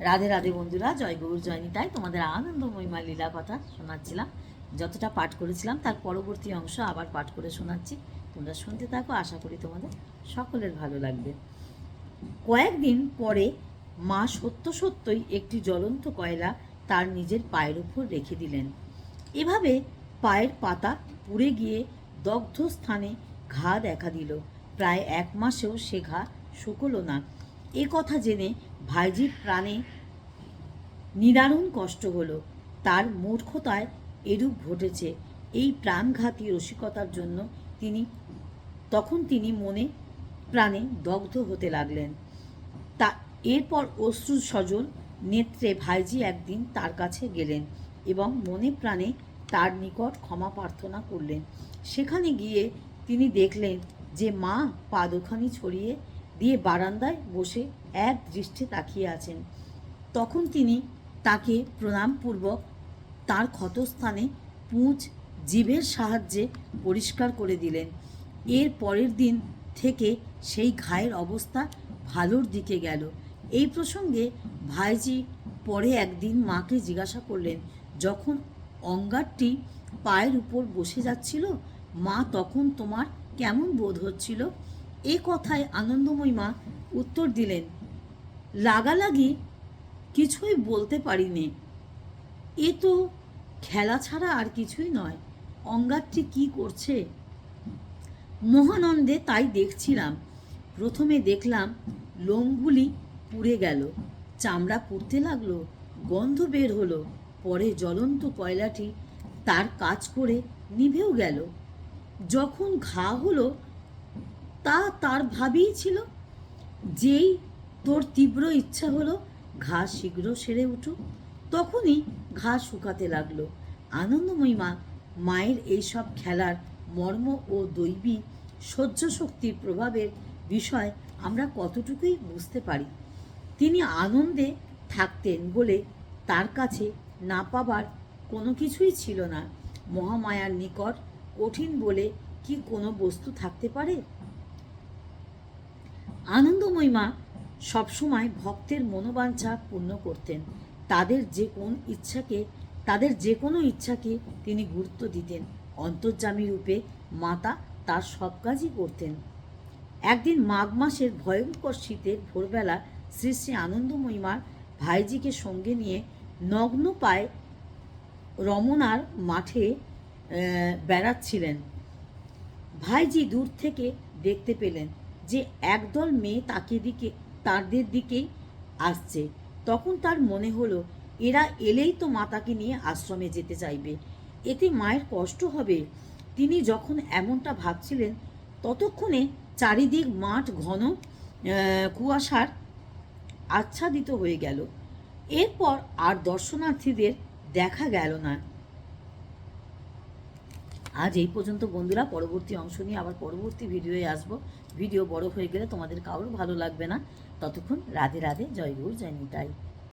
রাধে রাধে বন্ধুরা, জয় গৌর জয়নী তাই তোমাদের আনন্দময় মা লীলা কথা শোনাচ্ছিলাম। যতটা পাঠ করেছিলাম, তার পরবর্তী অংশ আবার পাঠ করে শোনাচ্ছি। তোমরা শুনতে থাকো, আশা করি তোমাদের সকলের ভালো লাগবে। কয়েকদিন পরে মা সত্য সত্যই একটি জ্বলন্ত কয়লা তার নিজের পায়ের উপর রেখে দিলেন। এভাবে পায়ের পাতা পুড়ে গিয়ে দগ্ধ স্থানে ঘা দেখা দিল। প্রায় এক মাসেও সে ঘা শুকলো না। এ কথা জেনে ভাইজির প্রাণে নিদারুণ কষ্ট হলো। তার মূর্খতায় এরূপ ঘটেছে। এই প্রাণঘাতী রসিকতার জন্য তিনি, তখন তিনি মনে প্রাণে দগ্ধ হতে লাগলেন। তা, এরপর অশ্রু সজল নেত্রে ভাইজি একদিন তার কাছে গেলেন এবং মনে প্রাণে তার নিকট ক্ষমা প্রার্থনা করলেন। সেখানে গিয়ে তিনি দেখলেন যে মা পাদখানি ছড়িয়ে দিয়ে বারান্দায় বসে এক দৃষ্টে তাকিয়ে আছেন। তখন তিনি তাকে প্রণামপূর্বক তার ক্ষতস্থানে পুঁজ জীবের সাহায্যে পরিষ্কার করে দিলেন। এর পরের দিন থেকে সেই ঘায়ের অবস্থা ভালোর দিকে গেল। এই প্রসঙ্গে ভাইজি পরে একদিন মাকে জিজ্ঞাসা করলেন, যখন অঙ্গারটি পায়ের উপর বসে যাচ্ছিল, মা তখন তোমার কেমন বোধ হচ্ছিল? এ কথায় আনন্দময়ী মা উত্তর দিলেন লাগালাগি কিছুই বলতে পারিনি। এ তো খেলা ছাড়া আর কিছুই নয় অঙ্গারটি কি করছে? মহানন্দে তাই দেখছিলাম। প্রথমে দেখলাম লোমগুলি পুড়ে গেল, চামড়া পুড়তে লাগল, গন্ধ বের হলো, পরে জ্বলন্ত কয়লাটি তার কাজ করে নিভেও গেল। যখন ঘা হলো তা তার ভাবেই ছিল। যেই তোর তীব্র ইচ্ছা হলো ঘা শীঘ্র সেরে উঠুক। তখনই ঘা শুকাতে লাগল। আনন্দময়ী মা, মায়ের এইসব খেলার মর্ম ও দৈবী সহ্য শক্তির প্রভাবের বিষয় আমরা কতটুকুই বুঝতে পারি? তিনি আনন্দে থাকতেন বলে তার কাছে না পাবার কোনো কিছুই ছিল না। মহামায়ার নিকট কঠিন বলে কি কোনো বস্তু থাকতে পারে? আনন্দময়ী মা সবসময় ভক্তের মনোবাঞ্ছা পূর্ণ করতেন। তাদের যে কোন ইচ্ছাকে, তাদের যে কোনো ইচ্ছাকে তিনি গুরুত্ব দিতেন। অন্তর্যামী রূপে মাতা তার সব কাজই করতেন। একদিন মাঘ মাসের ভয়ঙ্কর শীতের ভোরবেলা শ্রী শ্রী আনন্দময়ী মার ভাইজিকে সঙ্গে নিয়ে নগ্ন পায়ে রমনার মাঠে বেড়াচ্ছিলেন। ভাইজি দূর থেকে দেখতে পেলেন। যে একদল মেয়ে তাকে দিকে, তাদের দিকেই আসছে। তখন তার মনে হলো, এরা এলেই তো মাতাকে নিয়ে আশ্রমে যেতে চাইবে। এতে মায়ের কষ্ট হবে। তিনি যখন এমনটা ভাবছিলেন, ততক্ষণে চারিদিক মাঠ ঘন কুয়াশার আচ্ছাদিত হয়ে গেল। এরপর আর দর্শনার্থীদের দেখা গেল না। আজ এই পর্যন্ত বন্ধুরা, পরবর্তী অংশ নিয়ে আবার পরবর্তী ভিডিওয়ে আসব। ভিডিও বড় হয়ে গেলে তোমাদের কারোর ভালো লাগবে না। ততক্ষণ রাধে রাধে, জয় গুরু, জয় নিতাই।